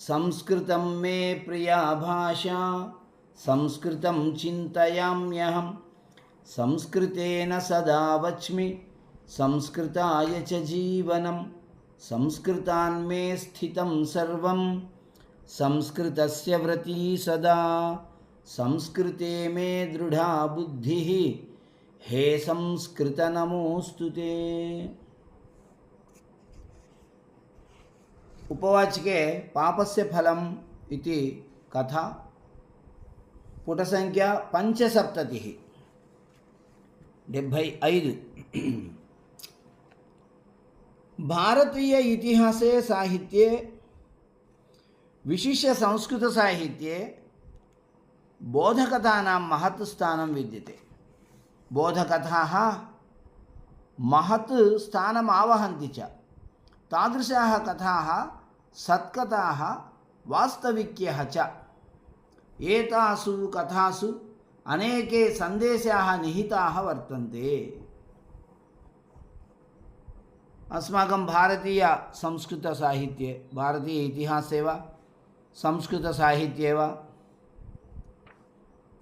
సంస్కృతం మే ప్రియా భాష సంస్కృతం చింతయామ్యహం సంస్కృతేన సదా వచ్మి సంస్కృతాయ చ జీవనం సంస్కృతాన్మే స్థితం సర్వం సంస్కృతస్య వ్రతీ సదా సంస్కృతే మే దృఢా బుద్ధి హే సంస్కృత నమోస్తుతే ఉపవాచికే పాపస్య ఫలం ఇది కథ. పుట సంఖ్య పంచసప్తతి. డెబ్భై ఐదు. భారతీయ ఇతిహాసే సాహిత్యే విశిష్య సంస్కృత సాహిత్యే బోధకథానాం మహత్ స్థానం విద్యతే. బోధకథా మహత్ స్థానం ఆవహంతి చ. तादृशाः कथाः सत्कथाः वास्तविक्यः च। एतासु कथासु अनेके सन्देशाः निहिताः वर्तन्ते। अस्माकं भारतीयसंस्कृतसाहित्ये भारतीय इतिहासे वा संस्कृतसाहित्ये वा,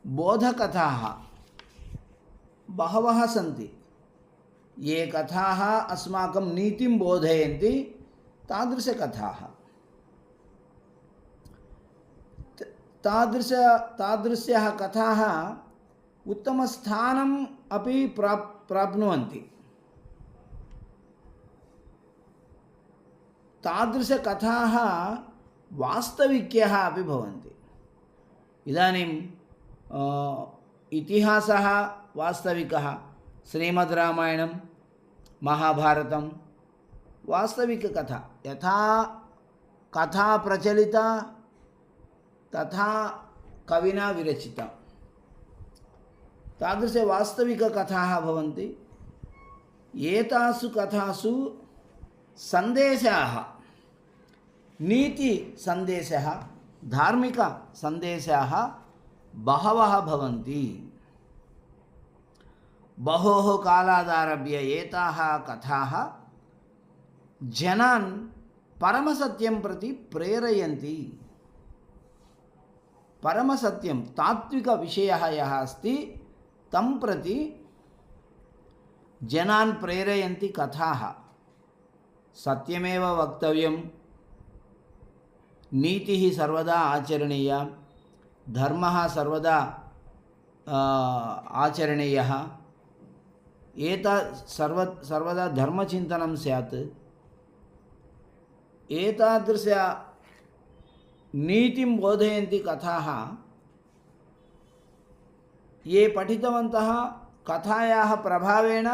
बोधकथाः बहवः सन्ति। ये कथाः अस्माकं नीतिं बोधयन्ति तादृशकथाः त- तादृश तादृश्यः कथाः उत्तमस्थानम् अपि प्राप् प्राप्नुवन्ति तादृशकथाः वास्तविक्यः अपि भवन्ति इदानीं अ, इतिहासः वास्तविकः శ్రీమద్ రామాయణం మహాభారతం వాస్తవిక కథ యథా కథా ప్రచలిత తథా కవినా విరచిత. తాదృశ వాస్తవికకథాः భవంతి. ఏతాసు కథాసు సందేశాः. నీతి సందేశः ధార్మిక సందేశాः బహవः భవంతి. बहोः कालादारभ्य एताः कथाः जनान् परमसत्यं प्रति प्रेरयन्ति परमसत्यं तात्विकविषयः यः अस्ति तं प्रति जनान् प्रेरयन्ति कथाः सत्यमेव वक्तव्यं नीतिः सर्वदा आचरणीया धर्मः सर्वदा आ, आचरणीयः एता सर्व सर्वदा धर्मचिन्तनं स्यात् एतादृश नीतिं बोधयन्ति कथाः ये पठितवन्तः कथायाः प्रभावेण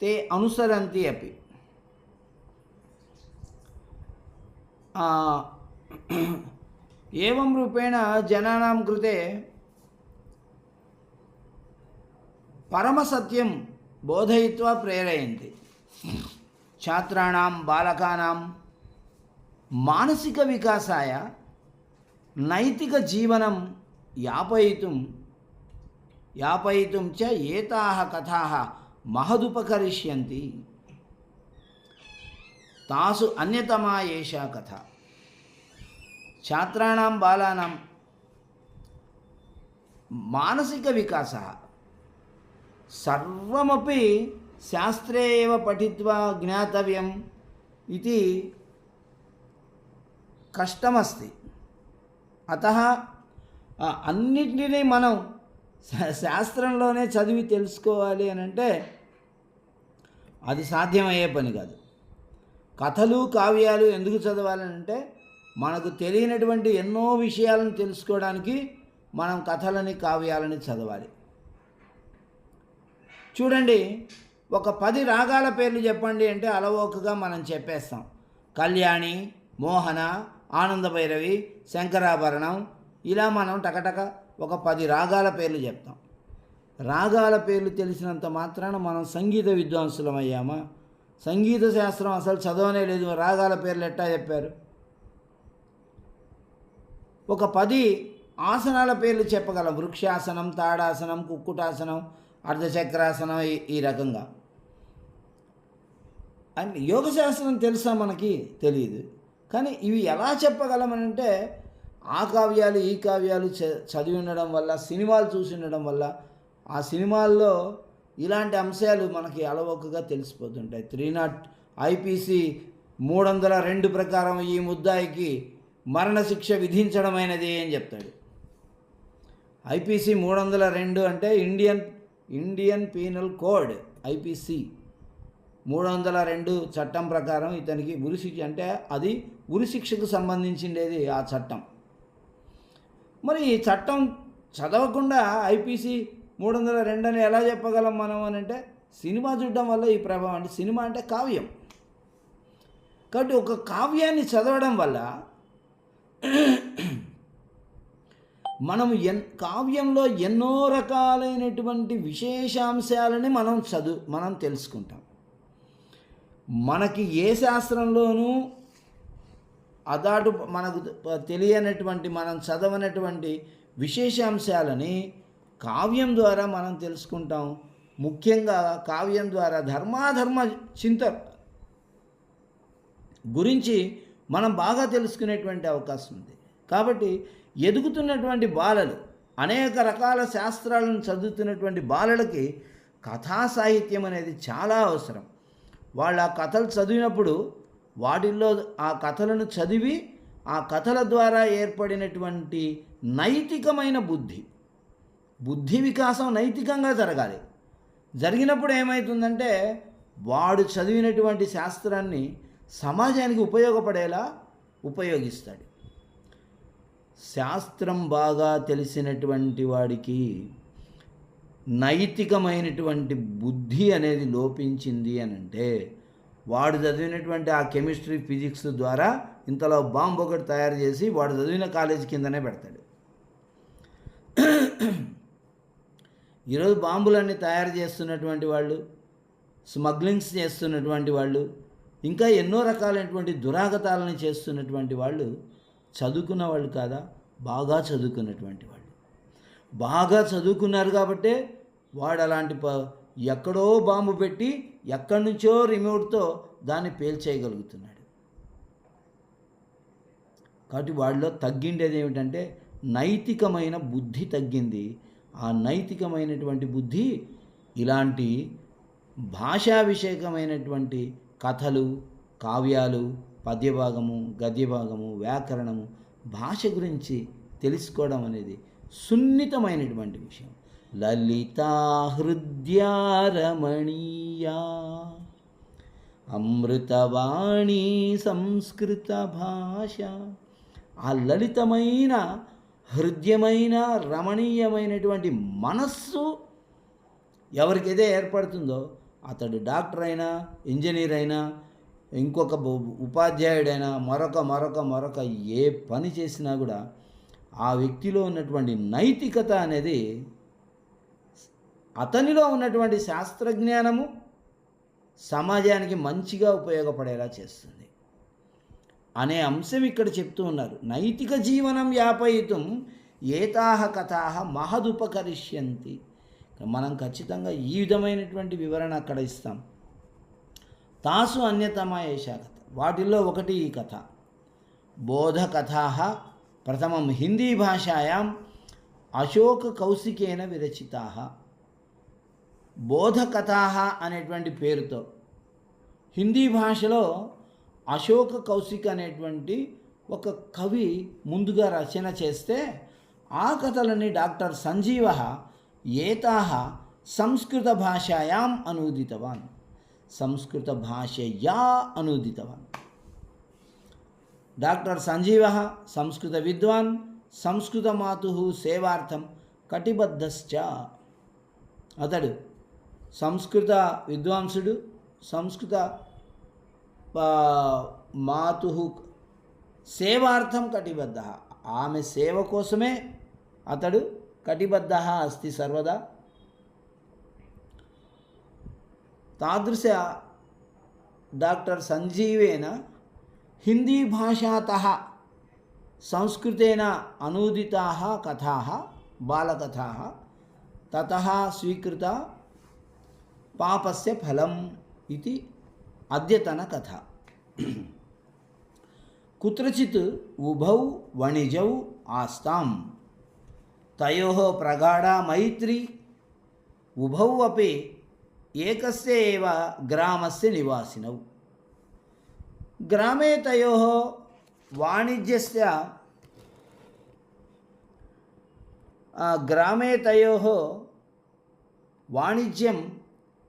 ते अनुसरन्ति अपि आ, एवं रूपेण పరమసత్యం బోధయిత్వ ప్రేరయంతి. ఛాత్రాణం బాలకానాం మానసిక వికాసాయ నైతిక జీవనం యాపయితుం యాపయితుం చ ఏతా కథా మహదుపకరిష్యంతి. తాసు అన్యతమా ఏషా కథ. ఛాత్రాణం బాలానాం మానసిక వికాసా సర్వమపి శాస్త్రే ఏవ పఠిత్వా జ్ఞాతవ్యం ఇది కష్టమస్తి. అత అన్నిటినీ మనం శాస్త్రంలోనే చదివి తెలుసుకోవాలి అని అంటే అది సాధ్యమయ్యే పని కాదు. కథలు కావ్యాలు ఎందుకు చదవాలనంటే మనకు తెలియనటువంటి ఎన్నో విషయాలను తెలుసుకోవడానికి మనం కథలని కావ్యాలని చదవాలి. చూడండి ఒక పది రాగాల పేర్లు చెప్పండి అంటే అలవోకగా మనం చెప్పేస్తాం. కళ్యాణి మోహన ఆనంద భైరవి శంకరాభరణం ఇలా మనం టకటక ఒక పది రాగాల పేర్లు చెప్తాం. రాగాల పేర్లు తెలిసినంత మాత్రాన మనం సంగీత విద్వాంసులం అయ్యామా? సంగీత శాస్త్రం అసలు చదవనే లేదు. రాగాల పేర్లు ఎట్టా చెప్పారు? ఒక పది ఆసనాల పేర్లు చెప్పగలం. వృక్షాసనం తాడాసనం కుక్కుటాసనం అర్ధచక్రాసనం ఈ రకంగా. అండ్ యోగశాస్త్రం తెలుసా మనకి? తెలియదు కానీ ఇవి ఎలా చెప్పగలమనంటే ఆ కావ్యాలు ఈ కావ్యాలు చ- చదివి ఉండడం వల్ల సినిమాలు చూసి ఉండడం వల్ల ఆ సినిమాల్లో ఇలాంటి అంశాలు మనకి అలవోకగా తెలిసిపోతుంటాయి. త్రీ నాట్ ఐపీసీ మూడు వందల రెండు ప్రకారం ఈ ముద్దాయికి మరణశిక్ష విధించడమైనది అని చెప్తాడు. ఐపీసీ మూడు వందల రెండు అంటే Indian Indian penal code IPC. మూడు వందల రెండు చట్టం ప్రకారం ఇతనికి ఉరిశిక్ష అంటే అది ఉరిశిక్షకు సంబంధించిండేది ఆ చట్టం. మరి ఈ చట్టం చదవకుండా ఐపీసీ మూడు వందల రెండు అని ఎలా చెప్పగలం మనం అని అంటే సినిమా చూడడం వల్ల ఈ ప్రభావం అంటే సినిమా అంటే కావ్యం. కాబట్టి ఒక కావ్యాన్ని చదవడం వల్ల మనం ఎన్ కావ్యంలో ఎన్నో రకాలైనటువంటి విశేషాంశాలని మనం చదువు మనం తెలుసుకుంటాం. మనకి ఏ శాస్త్రంలోనూ అదాటు మనకు తెలియనటువంటి మనం చదవనటువంటి విశేషాంశాలని కావ్యం ద్వారా మనం తెలుసుకుంటాం. ముఖ్యంగా కావ్యం ద్వారా ధర్మాధర్మ చింత గురించి మనం బాగా తెలుసుకునేటువంటి అవకాశం ఉంది. కాబట్టి ఎదుగుతున్నటువంటి బాలలు అనేక రకాల శాస్త్రాలను చదువుతున్నటువంటి బాలలకి కథా సాహిత్యం అనేది చాలా అవసరం. వాళ్ళు ఆ కథలు చదివినప్పుడు వాటిల్లో ఆ కథలను చదివి ఆ కథల ద్వారా ఏర్పడినటువంటి నైతికమైన బుద్ధి. బుద్ధి వికాసం నైతికంగా జరగాలి. జరిగినప్పుడు ఏమవుతుందంటే వాడు చదివినటువంటి శాస్త్రాన్ని సమాజానికి ఉపయోగపడేలా ఉపయోగిస్తాడు. శాస్త్రం బాగా తెలిసినటువంటి వాడికి నైతికమైనటువంటి బుద్ధి అనేది లోపించింది అని అంటే వాడు చదివినటువంటి ఆ కెమిస్ట్రీ ఫిజిక్స్ ద్వారా ఇంతలో బాంబు ఒకటి తయారు చేసి వాడు చదివిన కాలేజీ కిందనే పెడతాడు. ఈరోజు బాంబులన్నీ తయారు చేస్తున్నటువంటి వాళ్ళు స్మగ్లింగ్స్ చేస్తున్నటువంటి వాళ్ళు ఇంకా ఎన్నో రకాలైనటువంటి దురాగతాలను చేస్తున్నటువంటి వాళ్ళు చదువుకున్న వాళ్ళు కాదా? బాగా చదువుకున్నటువంటి వాళ్ళు. బాగా చదువుకున్నారు కాబట్టే వాడు అలాంటి ప ఎక్కడో బాంబు పెట్టి ఎక్కడి నుంచో రిమోట్తో దాన్ని పేల్చేయగలుగుతున్నాడు. కాబట్టి వాళ్ళలో తగ్గిండేది ఏమిటంటే నైతికమైన బుద్ధి తగ్గింది. ఆ నైతికమైనటువంటి బుద్ధి ఇలాంటి భాషా విషయకమైనటువంటి కథలు కావ్యాలు పద్యభాగము గద్యభాగము వ్యాకరణము భాష గురించి తెలుసుకోవడం అనేది సున్నితమైనటువంటి విషయం. లలితా హృద్యారమణీయా. అమృతవాణి సంస్కృత భాష. ఆ లలితమైన హృద్యమైన రమణీయమైనటువంటి మనస్సు ఎవరికైతే ఏర్పడుతుందో అతడు డాక్టర్ అయినా ఇంజనీర్ అయినా ఇంకొక ఉపాధ్యాయుడైన ఉపాధ్యాయుడైనా మరొక మరొక మరొక ఏ పని చేసినా కూడా ఆ వ్యక్తిలో ఉన్నటువంటి నైతికత అనేది అతనిలో ఉన్నటువంటి శాస్త్రజ్ఞానము సమాజానికి మంచిగా ఉపయోగపడేలా చేస్తుంది. అనే అంశం ఇక్కడ చెప్తూ ఉన్నారు. నైతిక జీవనం వ్యాపయితం ఏతాహ కథాహ మహదుపకరిష్యంతి. మనం ఖచ్చితంగా ఈ విధమైనటువంటి వివరణ అక్కడ ఇస్తాం. తాసు అన్యతమ ఏషా కథ వాటిల్లో ఒకటి ఈ కథ. బోధకథా ప్రథమం హిందీ భాషాయాం అశోక్ కౌశికేన విరచితా. బోధకథా అనేటువంటి పేరుతో. హిందీ భాషలో అశోక్ కౌశిక్ అనేటువంటి ఒక కవి ముందుగా రచన చేస్తే ఆ కథలని డాక్టర్ సంజీవ ఏతా సంస్కృత భాషాయాం అనువదితవాన్. సంస్కృత భాషయా అనూదితవాన్. డాక్టర్ సంజీవ సంస్కృత విద్వాన్ సంస్కృత మాతు సేవార్థం కటిబద్ధశ్చ. అతడు సంస్కృత విద్వాంసుడు సంస్కృత మాతు సేవార్థం కటిబద్ధ. ఆమె సేవ కోసమే అతడు కటిబద్ధ అస్తి సర్వదా. తాదృశ డాక్టర్ సంజీవేన హిందీ భాషాతः సంస్కృతేన అనూదితాः కథాः బాలకథాः తతः స్వీకృత పాపస్య ఫలం ఇది అద్యతన కథ. కుత్రచిత్ ఉభౌ వణిజౌ ఆస్తాం. తయో ప్రగాఢా మైత్రి ఏకస్యేవ గ్రామస్య నివాసినవు గ్రామే తయో వాణిజ్యస్య గ్రామే తయో వాణిజ్యం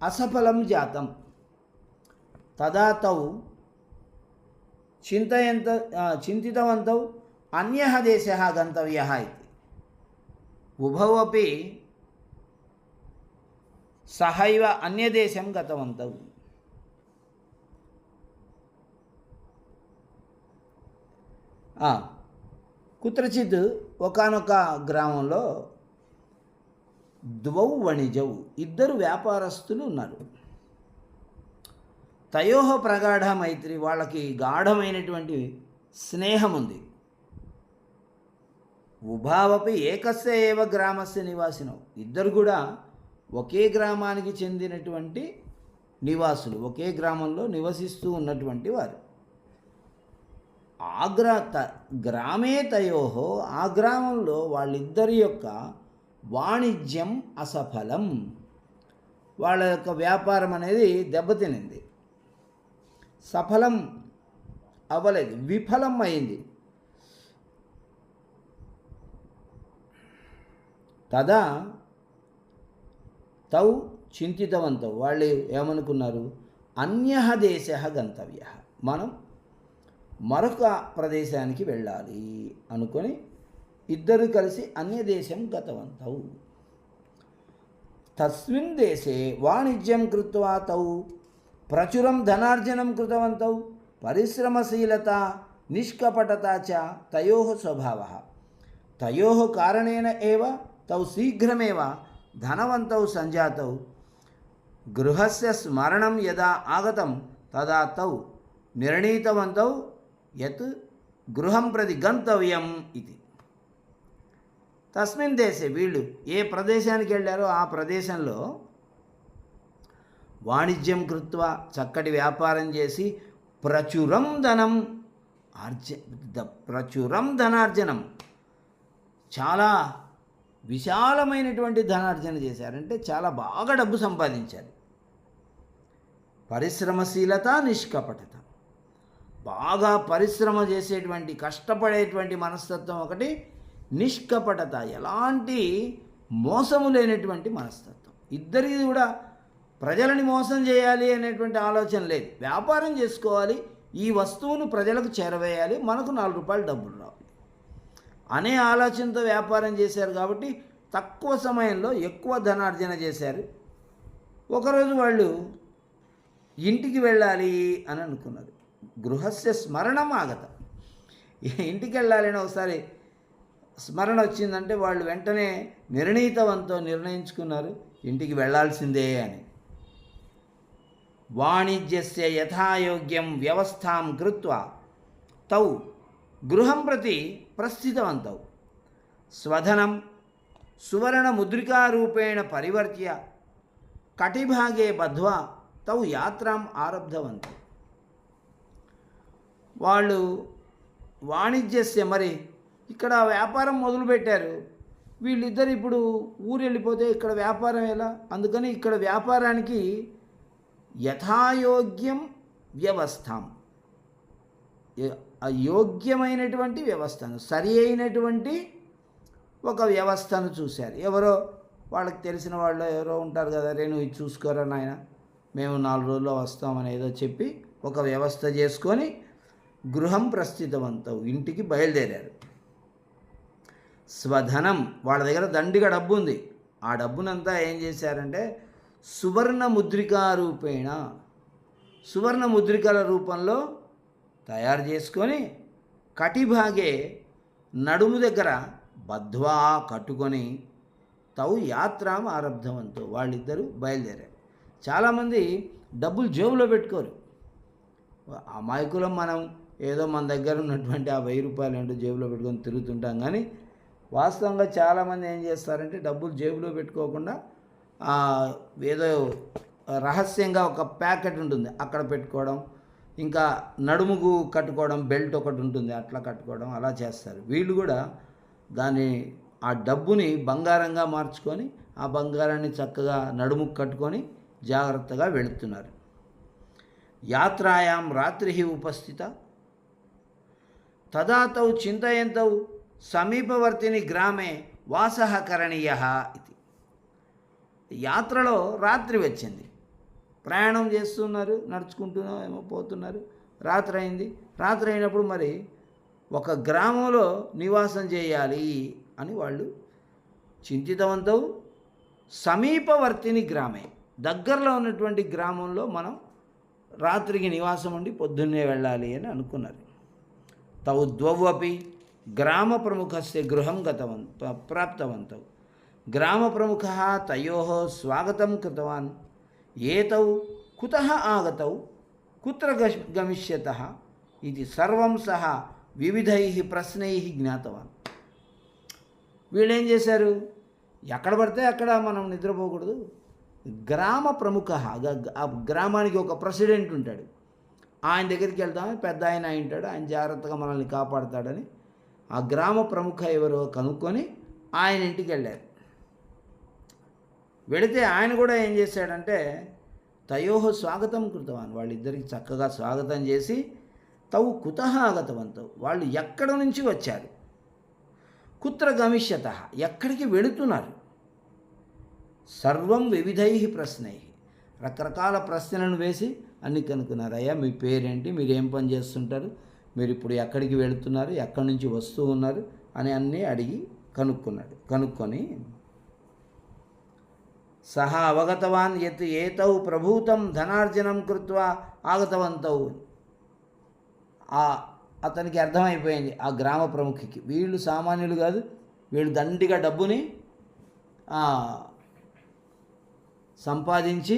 అసఫలం జాతం. తదా తౌ చింతయంత చింతితవంతౌ అన్య దేశ గంతవ్య ఉభవీ సహైవ అన్యదేశం గతవంతౌ. కుత్రచిత్ ఒకనొక గ్రామంలో ద్వౌ వణిజౌ ఇద్దరు వ్యాపారస్తులు ఉన్నారు. తయోహ ప్రగాఢ మైత్రి వాళ్ళకి గాఢమైనటువంటి స్నేహం ఉంది ఉభావపి ఏకస్య ఏవ గ్రామస్య నివాసినం. ఇద్దరు కూడా ఒకే గ్రామానికి చెందినటువంటి నివాసులు ఒకే గ్రామంలో నివసిస్తూ ఉన్నటువంటి వారు. ఆగ్రా త గ్రామే తయోహో ఆ గ్రామంలో వాళ్ళిద్దరి యొక్క వాణిజ్యం అసఫలం. వాళ్ళ యొక్క వ్యాపారం అనేది దెబ్బతినింది. సఫలం అవ్వలేదు విఫలం అయింది. తదా తౌ చింతితవంతౌ. వాళ్ళు ఏమనుకున్నారు? అన్య దేశ గంతవ్య. మనం మరొక ప్రదేశానికి వెళ్ళాలి అనుకొని ఇద్దరు కలిసి అన్య దేశం గతవంతౌ. తస్మిన్ దేశే వాణిజ్యం కృత్వా తౌ. ప్రచురం ధనార్జనం కృతవంతౌ. పరిశ్రమశీలత నిష్కపటత చ తయో స్వభావ. తయో కారణేన ఏవ? తౌ శీఘ్రమేవ? ధనవంతౌ సంజాతౌ గృహస్య స్మరణం యదా ఆగతం తదా తౌ నిర్ణీతవంతౌ యత్ గృహం ప్రతి గంతవ్యం ఇది. తస్మిన్ దేశే వీళ్ళు ఏ ప్రదేశానికి వెళ్ళారో ఆ ప్రదేశంలో వాణిజ్యం కృత్వ చక్కటి వ్యాపారం చేసి ప్రచురం ధనం ఆర్జ ప్రచురం ధనార్జనం. చాలా విశాలమైనటువంటి ధనార్జన చేశారంటే చాలా బాగా డబ్బు సంపాదించారు పరిశ్రమశీలత నిష్కపటత. బాగా పరిశ్రమ చేసేటువంటి కష్టపడేటువంటి మనస్తత్వం ఒకటి నిష్కపటత. ఎలాంటి మోసము లేనటువంటి మనస్తత్వం. ఇద్దరిది కూడా ప్రజలని మోసం చేయాలి అనేటువంటి ఆలోచన లేదు. వ్యాపారం చేసుకోవాలి. ఈ వస్తువును ప్రజలకు చేరవేయాలి. మనకు నాలుగు రూపాయలు డబ్బులు రావాలి. అనే ఆలోచనతో వ్యాపారం చేశారు కాబట్టి తక్కువ సమయంలో ఎక్కువ ధనార్జన చేశారు. ఒకరోజు వాళ్ళు ఇంటికి వెళ్ళాలి అని అనుకున్నారు. గృహస్య స్మరణం ఆగత. ఇంటికి వెళ్ళాలని ఒకసారి స్మరణ వచ్చిందంటే వాళ్ళు వెంటనే నిర్ణీతవంతో నిర్ణయించుకున్నారు ఇంటికి వెళ్ళాల్సిందే అని. వాణిజ్యస్య యథాయోగ్యం వ్యవస్థాం కృత్వా. తౌ గృహం ప్రతి ప్రస్థితవంతౌ స్వధనం సువర్ణముద్రికారూపేణ పరివర్త్య కటిభాగే బద్ధ్వా తౌ యాత్రాం ఆరబ్ధవంతు. వాళ్ళు వాణిజ్యస్య మరి ఇక్కడ వ్యాపారం మొదలుపెట్టారు. వీళ్ళిద్దరు ఇప్పుడు ఊరు వెళ్ళిపోతే ఇక్కడ వ్యాపారం ఎలా? అందుకని ఇక్కడ వ్యాపారానికి యథాయోగ్యం వ్యవస్థం. యోగ్యమైనటువంటి వ్యవస్థను సరి అయినటువంటి ఒక వ్యవస్థను చూశారు. ఎవరో వాళ్ళకి తెలిసిన వాళ్ళు ఎవరో ఉంటారు కదా రే నువ్వు ఇది చూసుకోరా నాయన మేము నాలుగు రోజుల్లో వస్తామని ఏదో చెప్పి ఒక వ్యవస్థ చేసుకొని గృహం ప్రస్థితవంతం ఇంటికి బయలుదేరారు. స్వధనం వాళ్ళ దగ్గర దండిగా డబ్బు ఉంది ఆ డబ్బునంతా ఏం చేశారంటే సువర్ణ ముద్రికా రూపేణ సువర్ణ ముద్రికల రూపంలో తయారు చేసుకొని కటిభాగే నడుము దగ్గర బద్వా కట్టుకొని తవు యాత్రాం ఆరబ్ధవంతో వాళ్ళిద్దరూ బయలుదేరారు. చాలామంది డబ్బులు జేబులో పెట్టుకోరు. అమాయకులం మనం ఏదో మన దగ్గర ఉన్నటువంటి ఆ వెయ్యి రూపాయలు ఏంటో జేబులో పెట్టుకొని తిరుగుతుంటాం కానీ వాస్తవంగా చాలామంది ఏం చేస్తారంటే డబ్బులు జేబులో పెట్టుకోకుండా ఏదో రహస్యంగా ఒక ప్యాకెట్ ఉంటుంది. అక్కడ పెట్టుకోవడం ఇంకా నడుముకు కట్టుకోవడం బెల్ట్ ఒకటి ఉంటుంది అట్లా కట్టుకోవడం అలా చేస్తారు. వీళ్ళు కూడా దాని ఆ డబ్బుని బంగారంగా మార్చుకొని ఆ బంగారాన్ని చక్కగా నడుముకు కట్టుకొని జాగ్రత్తగా వెళుతున్నారు. యాత్రాయాం రాత్రి ఉపస్థిత. తదాతౌ చింతయంతౌ సమీపవర్తిని గ్రామే వాస కరణీయ ఇది. యాత్రలో రాత్రి వచ్చింది. ప్రయాణం చేస్తున్నారు నడుచుకుంటున్నా ఏమో పోతున్నారు. రాత్రి అయింది రాత్రి అయినప్పుడు మరి ఒక గ్రామంలో నివాసం చేయాలి అని వాళ్ళు చింతితవంతం సమీపవర్తిని గ్రామే. దగ్గరలో ఉన్నటువంటి గ్రామంలో మనం రాత్రికి నివాసం ఉండి పొద్దున్నే వెళ్ళాలి అని అనుకున్నారు. తౌ ద్వవపి గ్రామ ప్రముఖస్య గృహం గతవంత ప్రాప్తవంతౌ గ్రామ ప్రముఖ తయో స్వాగతం కృతవాన్. ఏతౌ కుత ఆగతౌ కుత్ర గశ్- గమిష్యత ఇది సర్వం సహా వివిధై ప్రశ్నై జ్ఞాతవాన్. వీళ్ళేం చేశారు? ఎక్కడ పడితే అక్కడ మనం నిద్రపోకూడదు. గ్రామ ప్రముఖ గ్రామానికి ఒక ప్రెసిడెంట్ ఉంటాడు. ఆయన దగ్గరికి వెళ్దాం పెద్ద ఆయన అయి ఉంటాడు ఆయన జాగ్రత్తగా మనల్ని కాపాడతాడని ఆ గ్రామ ప్రముఖ ఎవరో కనుక్కొని ఆయన ఇంటికి వెళ్ళారు. వెళితే ఆయన కూడా ఏం చేశాడంటే తయోహ స్వాగతం కృతవాన్. వాళ్ళిద్దరికి చక్కగా స్వాగతం చేసి తవు కుత ఆగతవంతవు వాళ్ళు ఎక్కడ నుంచి వచ్చారు? కుత్ర గమిష్యత. ఎక్కడికి వెళుతున్నారు? సర్వం వివిధై ప్రశ్నై. రకరకాల ప్రశ్నలను వేసి అన్ని కనుక్కున్నారు. అయ్యా మీ పేరేంటి? మీరు ఏం పని చేస్తుంటారు? మీరు ఇప్పుడు ఎక్కడికి వెళుతున్నారు? ఎక్కడి నుంచి వస్తూ ఉన్నారు? అని అన్నీ అడిగి కనుక్కున్నాడు. కనుక్కొని సహ అవగతవాన్ యత్ ఏతౌ ప్రభూతం ధనార్జనం కృత్వా ఆగతవంతౌ. ఆ అతనికి అర్థమైపోయింది ఆ గ్రామ ప్రముఖికి. వీళ్ళు సామాన్యులు కాదు వీళ్ళు దండిగా డబ్బుని సంపాదించి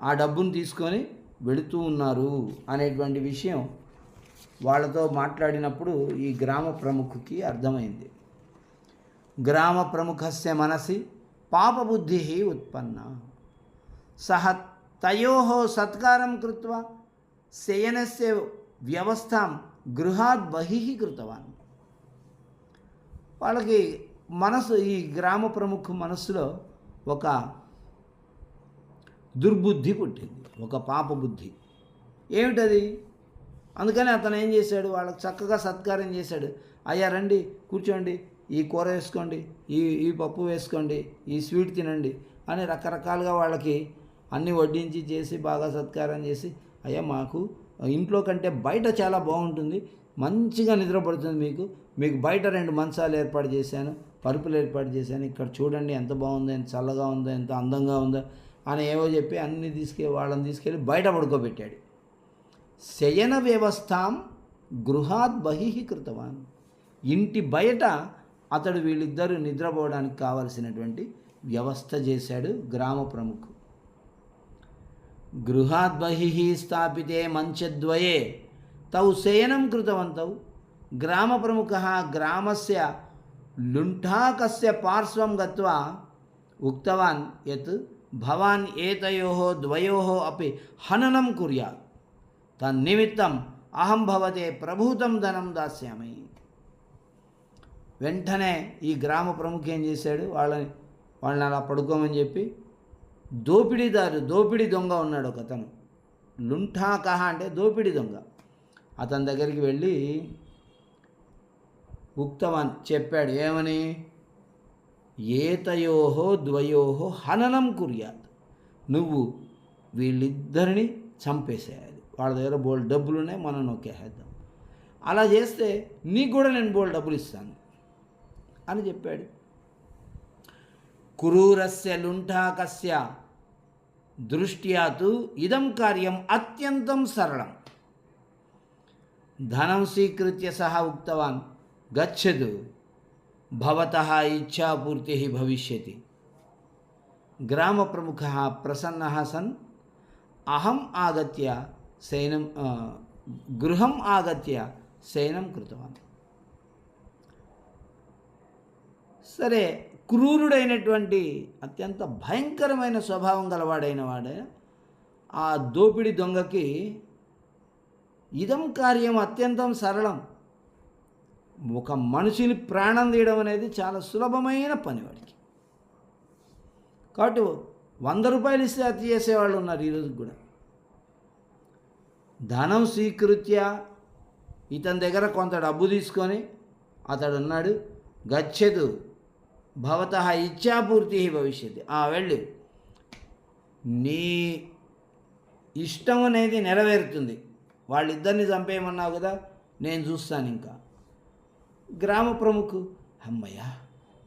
ఆ డబ్బును తీసుకొని వెళుతూ ఉన్నారు అనేటువంటి విషయం వాళ్ళతో మాట్లాడినప్పుడు ఈ గ్రామ ప్రముఖుకి అర్థమైంది. గ్రామ ప్రముఖస్య మనసి పాపబుద్ధి ఉత్పన్న. సహ తయో సత్కారం కృత్వా శయనస్య వ్యవస్థం గృహాత్ బహి కృతవాన్. వాళ్ళకి మనసు ఈ గ్రామ ప్రముఖ మనస్సులో ఒక దుర్బుద్ధి పుట్టింది ఒక పాపబుద్ధి. ఏమిటది? అందుకని అతను ఏం చేశాడు? వాళ్ళకి చక్కగా సత్కారం చేశాడు. అయ్యా రండి కూర్చోండి ఈ కూర వేసుకోండి ఈ ఈ పప్పు వేసుకోండి ఈ స్వీట్ తినండి అని రకరకాలుగా వాళ్ళకి అన్నీ వడ్డించి చేసి బాగా సత్కారం చేసి అయ్యా మాకు ఇంట్లో కంటే బయట చాలా బాగుంటుంది మంచిగా నిద్రపడుతుంది మీకు మీకు బయట రెండు మంచాలు ఏర్పాటు చేశాను పరుపులు ఏర్పాటు చేశాను ఇక్కడ చూడండి ఎంత బాగుందో ఎంత చల్లగా ఉందో ఎంత అందంగా ఉందో అని ఏవో చెప్పి అన్ని తీసుకెళ్ళి వాళ్ళని తీసుకెళ్ళి బయట పడుకోబెట్టాడు. శయన వ్యవస్థాం గృహాత్ బహి కృతవాన్ ఇంటి బయట అతడు వీళ్ళిద్దరూ నిద్రపోవడానికి కావలసినటువంటి వ్యవస్థ చేశాడు గ్రామ ప్రముఖు. గృహాద్బహి స్థాపితే మంచద్వయే తౌ శయనం కృతవంతౌ. గ్రామ ప్రముఖ గ్రామస్య లుంఠాకస్య పార్శ్వం గత్వా ఉక్తవాన్ యత్ భవాన్ ఏతయో ద్వయో అపి హననం కుర్యాత్. తన్నిమిత్తం అహం భవతే ప్రభూతం ధనం దాస్యామి. వెంటనే ఈ గ్రామ ప్రముఖ ఏం చేశాడు? వాళ్ళని వాళ్ళని అలా పడుకోమని చెప్పి దోపిడీదారు దోపిడీ దొంగ ఉన్నాడు ఒక అతను లుంఠాకహ అంటే దోపిడీ దొంగ. అతని దగ్గరికి వెళ్ళి ఉక్తవాన్ చెప్పాడు ఏమని? ఏతయోహో ద్వయోహో హననం కుర్యాత్. నువ్వు వీళ్ళిద్దరిని చంపేసేయాలి. వాళ్ళ దగ్గర బోల్ డబ్బులు ఉన్నాయి మనం నొక్కేసేద్దాం. అలా చేస్తే నీకు కూడా నేను బోల్ డబ్బులు ఇస్తాను. అని చెప్పాడు. కురూరస్య లుంఠాకస్య దృష్ట్యాతు ఇదం కార్యం అత్యంతం సరళం. ధనం స్వీకృత్య సహా ఉక్తవాన్. గచ్చదు. భవత ఇచ్ఛాపూర్తి భవిష్యతి. గ్రామ ప్రముఖ ప్రసన్న సన్. అహం ఆగత్య శయనం గృహం ఆగత్య శయనం కృతవాన్. సరే క్రూరుడైనటువంటి అత్యంత భయంకరమైన స్వభావం గలవాడైన వాడే ఆ దోపిడి దొంగకి ఇదం కార్యం అత్యంతం సరళం. ఒక మనిషిని ప్రాణం తీయడం అనేది చాలా సులభమైన పని వాడికి. కాబట్టి వంద రూపాయలు ఇస్తే అతి చేసేవాళ్ళు ఉన్నారు ఈరోజు కూడా. ధనం స్వీకృత్య ఇతని దగ్గర కొంత డబ్బు తీసుకొని అతడు ఉన్నాడు గచ్చదు భవత ఇచ్ఛాపూర్తి భవిష్యత్. ఆ వెళ్ళు. నీ ఇష్టం అనేది నెరవేరుతుంది. వాళ్ళిద్దరిని చంపేయమన్నావు కదా నేను చూస్తాను ఇంకా. గ్రామ ప్రముఖు అమ్మయ్య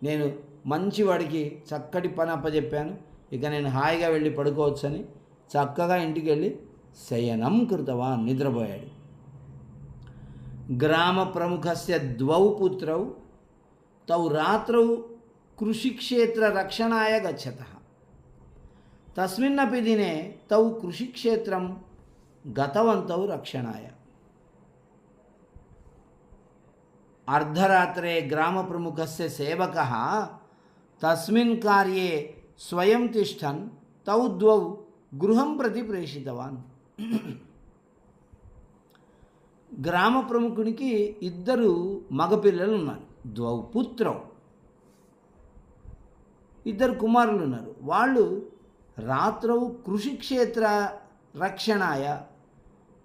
నేను మంచి వాడికి చక్కటి పని అప్పచెప్పాను ఇక నేను హాయిగా వెళ్ళి పడుకోవచ్చని చక్కగా ఇంటికి వెళ్ళి శయనం కృతవా నిద్రపోయాడు. గ్రామ ప్రముఖస్య ద్వౌ పుత్రౌ తౌ రాత్రౌ కృషిక్షేత్ర రక్షణాయ గచ్చత. తస్మిన్నపి దినే తౌ కృషిక్షేత్రం గతవంతౌ రక్షణాయ. అర్ధరాత్రే గ్రామ ప్రముఖస్య సేవక తస్మిన్ కార్యే స్వయం తిష్టన్ తౌ ద్వౌ గృహం ప్రతి ప్రేషితవాన్. గ్రామ ప్రముఖునికి ఇద్దరు మగపిల్లలు ఉన్నారు ద్వౌ పుత్రౌ. ఇద్దరు కుమారులు ఉన్నారు. వాళ్ళు రాత్రవు కృషిక్షేత్ర రక్షణాయ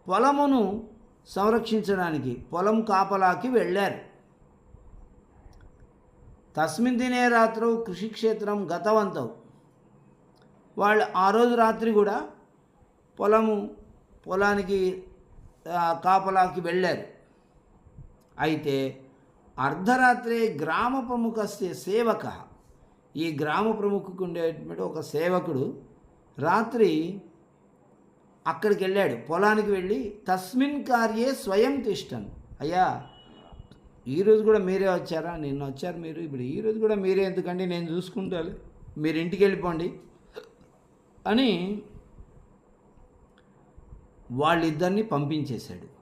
పొలమును సంరక్షించడానికి పొలం కాపలాకి వెళ్ళారు. తస్మిన్ దినే రాత్రవు కృషిక్షేత్రం గతవంతవు. వాళ్ళు ఆ రోజు రాత్రి కూడా పొలము పొలానికి కాపలాకి వెళ్ళారు. అయితే అర్ధరాత్రే గ్రామ ప్రముఖస్య సేవక. ఈ గ్రామ ప్రముఖకు ఉండేటువంటి ఒక సేవకుడు రాత్రి అక్కడికి వెళ్ళాడు. పొలానికి వెళ్ళి తస్మిన్ కార్యే స్వయం తిష్టన్. అయ్యా ఈరోజు కూడా మీరే వచ్చారా? నిన్న వచ్చారు మీరు. ఇప్పుడు ఈరోజు కూడా మీరే. ఎందుకండి? నేను చూసుకుంటాను మీరు ఇంటికి వెళ్ళిపోండి. అని వాళ్ళిద్దరిని పంపించేశాడు.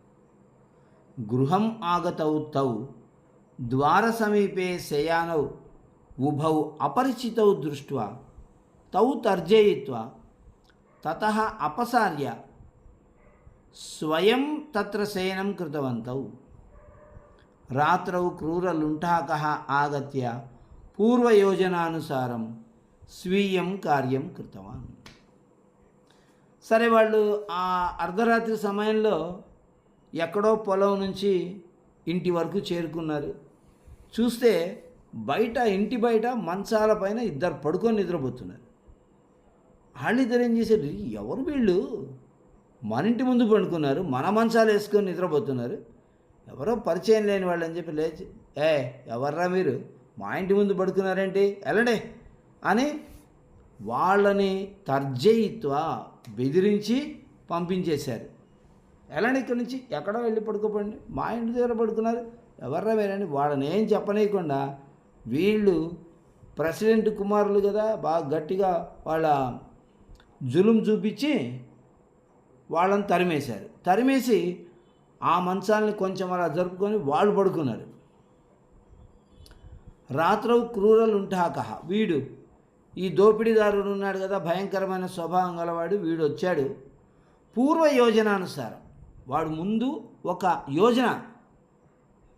గృహం ఆగతౌ తౌ ద్వార సమీపే శయానౌ ఉభౌ అపరిచితౌ దృష్ట్వా తౌ తర్జయిత్వా తత అపసార్య స్వయం తత్ర శయనం కృతవంతౌ. రాత్రౌ క్రూరలుంఠాక ఆగత్య పూర్వయోజనానుసారం స్వీయం కార్యం కృతవాన్. సరే వాళ్ళు ఆ అర్ధరాత్రి సమయంలో ఎక్కడో పొలం నుంచి ఇంటి వరకు చేరుకున్నారు. చూస్తే బయట ఇంటి బయట మంచాల పైన ఇద్దరు పడుకొని నిద్రపోతున్నారు. వాళ్ళిద్దరు ఏం చేశారు? ఎవరు వీళ్ళు? మన ఇంటి ముందు పడుకున్నారు మన మంచాలు వేసుకొని నిద్రపోతున్నారు. ఎవరో పరిచయం లేని వాళ్ళు అని చెప్పి లేచి ఏ ఎవర్రా మీరు? మా ఇంటి ముందు పడుకున్నారేంటి? వెళ్ళండి అని వాళ్ళని తర్జయిత్వ బెదిరించి పంపించేశారు. వెళ్ళండి ఇక్కడి నుంచి ఎక్కడో వెళ్ళి పడుకోపండి మా ఇంటి దగ్గర పడుకున్నారు ఎవర్రా మీరండి వాళ్ళని ఏం చెప్పనీయకుండా వీళ్ళు ప్రెసిడెంట్ కుమారులు కదా బాగా గట్టిగా వాళ్ళ జులుం చూపించి వాళ్ళని తరిమేశారు. తరిమేసి ఆ మంచాలని కొంచెం అలా జరుపుకొని వాళ్ళు పడుకున్నారు. రాత్రవు క్రూరలు ఉంటాక వీడు ఈ దోపిడీదారుడు ఉన్నాడు కదా భయంకరమైన స్వభావం గలవాడు వీడు వచ్చాడు. పూర్వ యోజనానుసారం వాడు ముందు ఒక యోజన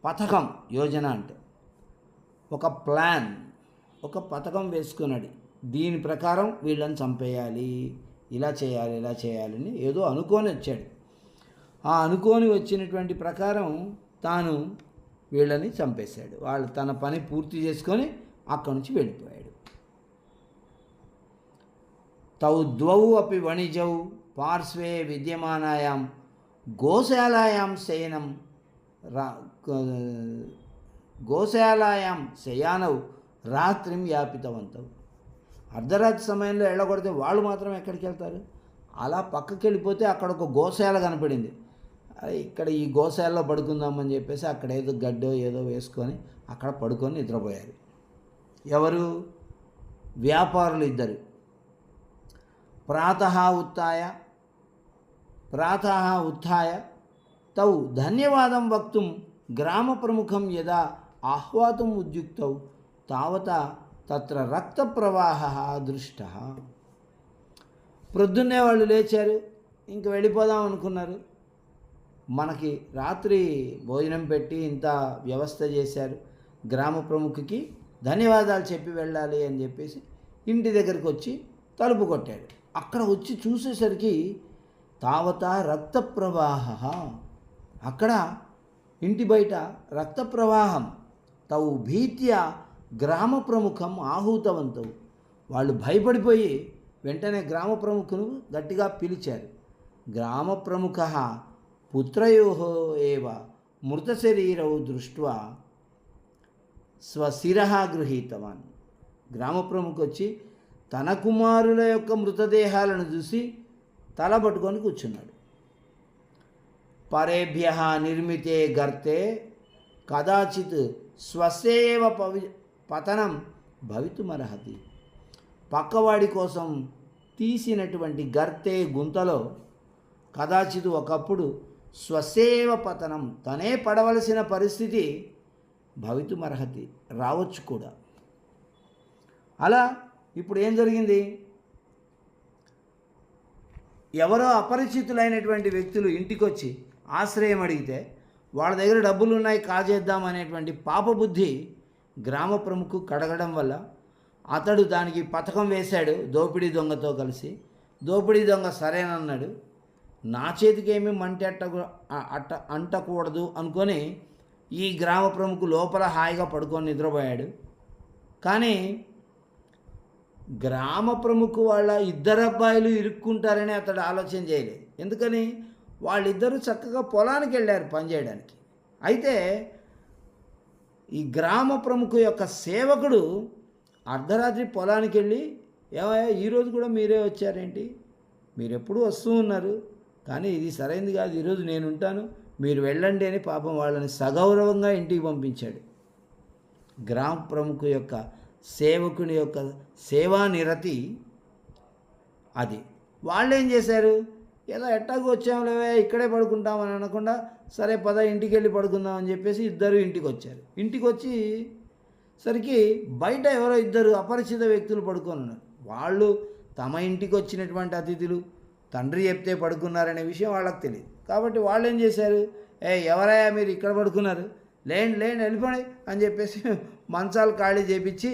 పథకం యోజన అంటే. ఒక ప్లాన్ ఒక పథకం వేసుకున్నాడు. దీని ప్రకారం వీళ్ళని చంపేయాలి ఇలా చేయాలి ఇలా చేయాలని ఏదో అనుకొని వచ్చాడు. ఆ అనుకోని వచ్చినటువంటి ప్రకారం తాను వీళ్ళని చంపేశాడు. వాళ్ళు తన పని పూర్తి చేసుకొని అక్కడి నుంచి వెళ్ళిపోయాడు. తౌ ద్వౌ అపి వణిజౌ పార్శ్వే విద్యమానాయాం గోశాలాయాం శయనం రా గోశాలాయాం శయానవు రాత్రిం యాపితవంతవు అర్ధరాత్రి సమయంలో వెళ్ళగొడితే వాళ్ళు మాత్రం ఎక్కడికి వెళ్తారు? అలా పక్కకి వెళ్ళిపోతే అక్కడ ఒక గోశాల కనపడింది. ఇక్కడ ఈ గోశాలలో పడుకుందామని చెప్పేసి అక్కడ ఏదో గడ్డో ఏదో వేసుకొని అక్కడ పడుకొని నిద్రపోయారు. ఎవరు? వ్యాపారులు ఇద్దరు. ప్రాతः ఉత్తాయ ప్రాతः ఉత్థాయ తౌ ధన్యవాదం వక్తుం గ్రామ ప్రముఖం యదా ఆహ్వాతం ఉద్యుక్తౌ తావత తత్ర రక్త ప్రవాహ దృష్ట. ప్రొద్దున్నే వాళ్ళు లేచారు ఇంక వెళ్ళిపోదాం అనుకున్నారు. మనకి రాత్రి భోజనం పెట్టి ఇంత వ్యవస్థ చేశారు. గ్రామ ప్రముఖుకి ధన్యవాదాలు చెప్పి వెళ్ళాలి అని చెప్పేసి ఇంటి దగ్గరికి వచ్చి తలుపు కొట్టాడు. అక్కడ వచ్చి చూసేసరికి తావత రక్త ప్రవాహ. అక్కడ ఇంటి బయట రక్త ప్రవాహం. తవు భీత్య గ్రామ ప్రముఖం ఆహూతవంతవు. వాళ్ళు భయపడిపోయి వెంటనే గ్రామ ప్రముఖును గట్టిగా పిలిచారు. గ్రామ ప్రముఖ పుత్రయో ఏవ మృత దృష్ట్వా స్వశిర గృహీతవాన్. గ్రామ ప్రముఖ వచ్చి తన కుమారుల యొక్క మృతదేహాలను చూసి తల పట్టుకొని కూర్చున్నాడు. పరేభ్య నిర్మితే గర్తే కదాచిత్ స్వసేవ పవి పతనం భవితుమర్హతి. పక్కవాడి కోసం తీసినటువంటి గర్తే గుంతలో కదాచిత్ ఒకప్పుడు స్వసేవ పతనం తనే పడవలసిన పరిస్థితి భవితుమర్హతి. రావచ్చు కూడా. అలా ఇప్పుడు ఏం జరిగింది? ఎవరో అపరిచితులైనటువంటి వ్యక్తులు ఇంటికొచ్చి ఆశ్రయం అడిగితే వాళ్ళ దగ్గర డబ్బులు ఉన్నాయి కాజేద్దాం అనేటువంటి పాపబుద్ధి గ్రామ ప్రముఖు కడగడం వల్ల అతడు దానికి పథకం వేశాడు దోపిడీ దొంగతో కలిసి. దోపిడీ దొంగ సరేనన్నాడు. నా చేతికి ఏమీ మంటి అట్ట అట్ట అంటకూడదు అనుకొని ఈ గ్రామ ప్రముఖు లోపల హాయిగా పడుకొని నిద్రపోయాడు. కానీ గ్రామ ప్రముఖు వాళ్ళ ఇద్దరు అబ్బాయిలు ఇరుక్కుంటారని అతడు ఆలోచన చేయలేదు. ఎందుకని? వాళ్ళిద్దరూ చక్కగా పొలానికి వెళ్ళారు పనిచేయడానికి. అయితే ఈ గ్రామ ప్రముఖు యొక్క సేవకుడు అర్ధరాత్రి పొలానికి వెళ్ళి ఏమయ్యా ఈరోజు కూడా మీరే వచ్చారేంటి? మీరు ఎప్పుడు వస్తూ ఉన్నారు. కానీ ఇది సరైంది కాదు. ఈరోజు నేను ఉంటాను. మీరు వెళ్ళండి అని పాపం వాళ్ళని సగౌరవంగా ఇంటికి పంపించాడు. గ్రామ ప్రముఖు యొక్క సేవకుని యొక్క సేవా నిరతి అది. వాళ్ళు ఏం చేశారు? ఏదో ఎట్టాకు వచ్చాములేవే ఇక్కడే పడుకుంటామని అనకుండా సరే పద ఇంటికి వెళ్ళి పడుకుందాం అని చెప్పేసి ఇద్దరు ఇంటికి వచ్చారు ఇంటికి వచ్చి సరికి బయట ఎవరో ఇద్దరు అపరిచిత వ్యక్తులు పడుకొని ఉన్నారు. వాళ్ళు తమ ఇంటికి వచ్చినటువంటి అతిథులు తండ్రి చెప్తే పడుకున్నారనే విషయం వాళ్ళకి తెలియదు. కాబట్టి వాళ్ళు ఏం చేశారు? ఏ ఎవరయ్యా మీరు ఇక్కడ పడుకున్నారు? లేండి లేండి వెళ్ళిపోండి అని చెప్పేసి మంచాలు ఖాళీ చేపించి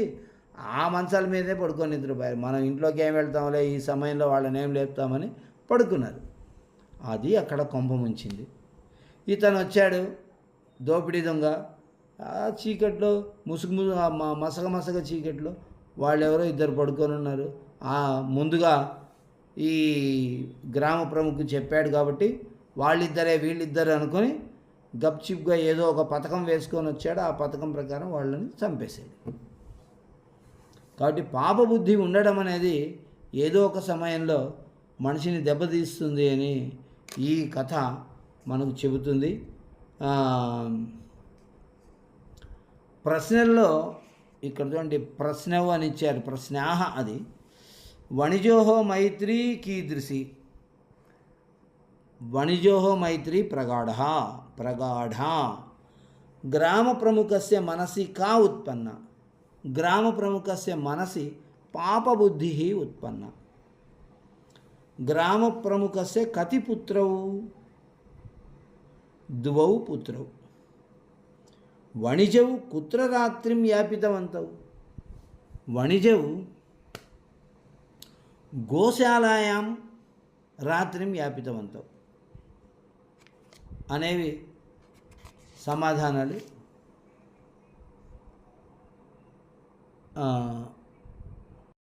ఆ మంచాల మీదే పడుకొని నిద్రపోయారు. మనం ఇంట్లోకి ఏం వెళ్తాంలే ఈ సమయంలో వాళ్ళని ఏం లేపుతామని పడుకున్నారు. అది అక్కడ కొంభం ఉంచింది ఇతను వచ్చాడు దోపిడీ దొంగ. ఆ చీకట్లో ముసుగు మసగ మసగ చీకట్లో వాళ్ళెవరో ఇద్దరు పడుకొని ఉన్నారు. ఆ ముందుగా ఈ గ్రామ ప్రముఖు చెప్పాడు కాబట్టి వాళ్ళిద్దరే వీళ్ళిద్దరే అనుకొని గప్చిప్గా ఏదో ఒక పథకం వేసుకొని వచ్చాడు. ఆ పథకం ప్రకారం వాళ్ళని చంపేశాడు. కాబట్టి పాపబుద్ధి ఉండడం అనేది ఏదో ఒక సమయంలో మనిషిని దెబ్బతీస్తుంది అని ఈ కథ మనకు చెబుతుంది. ప్రశ్నల్లో ఇక్కడ చూడండి ప్రశ్నవు అని ఇచ్చారు ప్రశ్నాహ అది. వణిజోహో మైత్రి కీదృశి. వణిజోహో మైత్రి ప్రగాఢ ప్రగాఢ. గ్రామ ప్రముఖస్య మనసి కా ఉత్పన్న. గ్రామ ప్రముఖస్య మనసి పాపబుద్ధి ఉత్పన్న. గ్రామ ప్రముఖస్య కతి పుత్రౌ ద్వౌ పుత్రౌ వణిజవు కుత్ర రాత్రిం యాపితవంతౌ వణిజవు గోశాలాయాం రాత్రిం యాపితవంతౌ అనేవి సమాధానాలు.